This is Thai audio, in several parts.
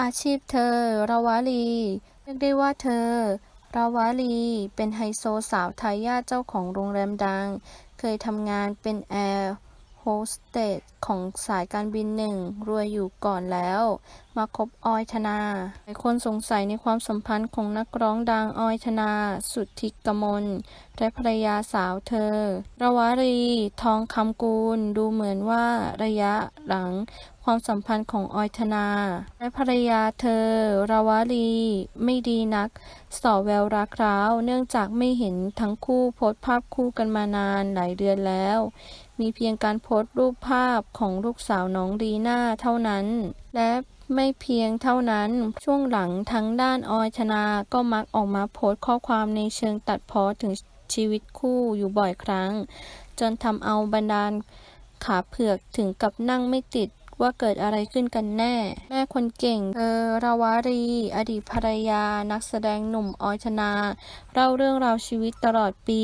อาชีพเธอราวาลี เรียกได้ว่าเธอราวาลี เป็นไฮโซสาวทายาทเจ้าของโรงแรมดัง เคยทำงานเป็นแอร์โฮสเตสของสายการบินหนึ่งรวยอยู่ก่อนแล้ว มาคบออยธนาหลายคนสงสัยในความสัมพันธ์ของนักร้องดังออยธนา สุทธิกมลและภรรยาสาวเธอราวารี ทองคำกูล ดูเหมือนว่าระยะหลังความสัมพันธ์ของออยธนา และภรรยาเธอ ราวารีไม่ดีนัก สอแววรักร้าว เนื่องจากไม่เห็นทั้งคู่โพสต์ภาพคู่กันมานานหลายเดือนแล้ว มีเพียงการโพสต์รูปภาพของลูกสาวน้องดีน่าเท่านั้น และไม่เพียงเท่านั้น ช่วงหลังทั้งด้านออยธนา ก็มักออกมาโพสต์ข้อความในเชิงตัดพ้อถึงชีวิตคู่อยู่บ่อยครั้ง จนทำเอาบรรดาขาเผือกถึงกับนั่งไม่ติด ว่าเกิดอะไรขึ้นกันแน่ แม่คนเก่งเธอราวารี อดีตภรรยา นักแสดงหนุ่มออยธนา เล่าเรื่องราวชีวิตตลอดปี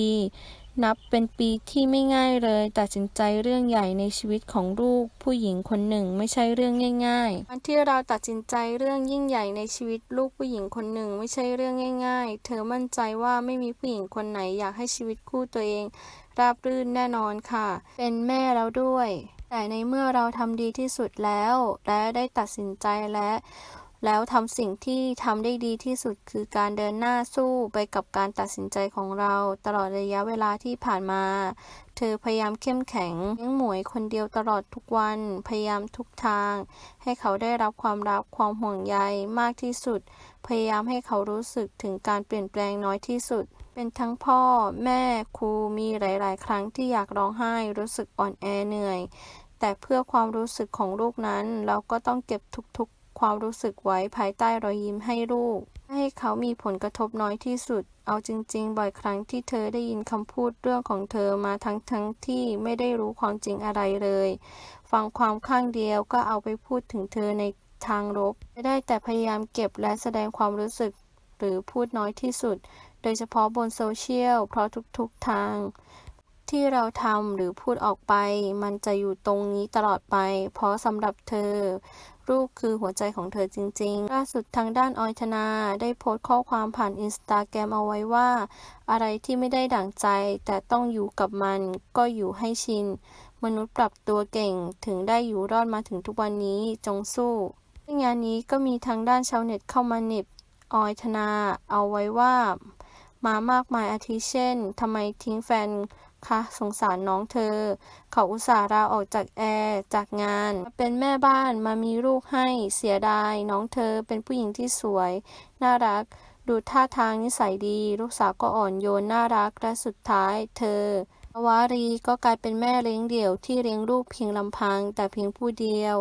นับเป็นปีที่ไม่ง่ายเลย ตัดสินใจเรื่องใหญ่ในชีวิตของลูกผู้หญิงคนหนึ่งไม่ใช่เรื่องง่ายๆวันที่เราตัดสินใจเรื่องยิ่งใหญ่ในชีวิตลูกผู้หญิงคนหนึ่งไม่ใช่เรื่องง่าย ๆ เธอมั่นใจว่าไม่มีผู้หญิงคนไหนอยากให้ชีวิตคู่ตัวเองราบรื่นแน่นอนค่ะ เป็นแม่แล้วด้วย แต่ในเมื่อเราทำดีที่สุดแล้ว และได้ตัดสินใจและ แล้วทำสิ่งที่ทำได้ดีที่สุดคือการเดินหน้าสู้ไปกับการตัดสินใจของเรา ตลอดระยะเวลาที่ผ่านมา เธอพยายามเข้มแข็งเลี้ยงหมวยคนเดียวตลอดทุกวัน พยายามทุกทาง ให้เขาได้รับความรักความห่วงใยมากที่สุด พยายามให้เขารู้สึกถึงการเปลี่ยนแปลงน้อยที่สุด เป็นทั้งพ่อแม่ครูมีหลาย ๆ ครั้งที่อยากร้องไห้รู้สึกอ่อนแอเหนื่อย แต่เพื่อความรู้สึกของลูกนั้น เราก็ต้องเก็บทุก ๆ ความรู้สึกไว้ภายใต้รอยยิ้มให้ลูก ให้เขามีผลกระทบน้อยที่สุด เอาจริง ๆ บ่อยครั้งที่เธอได้ยินคำพูดเรื่องของเธอมาทั้งทั้งๆที่ไม่ได้รู้ความจริงอะไรเลย ฟังความข้างเดียวก็เอาไปพูดถึงเธอในทางลบไม่ได้แต่พยายามเก็บและแสดงความรู้สึกหรือพูดน้อยที่สุด ยเฉพาะบนโซเชียล เพราะทุกๆทาง ที่เราทำหรือพูดออกไป มันจะอยู่ตรงนี้ตลอดไป เพราะสำหรับเธอลูกคือหัวใจของเธอจริงๆ ล่าสุดทางด้านออยธนา ได้โพสต์ข้อความผ่านอินสตาแกรมเอาไว้ว่า อะไรที่ไม่ได้ดั่งใจ แต่ต้องอยู่กับมันก็อยู่ให้ชิน มนุษย์ปรับตัวเก่งถึงได้อยู่รอดมาถึงทุกวันนี้จงสู้ในงานนี้ก็มีทางด้านชาวเน็ตเข้ามาเหน็บออยธนาเอาไว้ว่า มามากมายอาทิเช่นทำไมทิ้งแฟนคะสงสารน้องเธอ เขาอุตส่าห์ลาออกจากแอร์จากงาน เป็นแม่บ้านมามีลูกให้เสียดาย น้องเธอเป็นผู้หญิงที่สวย น่ารัก ดูท่าทางนิสัยดี ลูกสาวก็อ่อนโยนน่ารักและสุดท้ายเธอวารีก็กลายเป็นแม่เลี้ยงเดี่ยวที่เลี้ยงลูกเพียงลำพังแต่เพียงผู้เดียว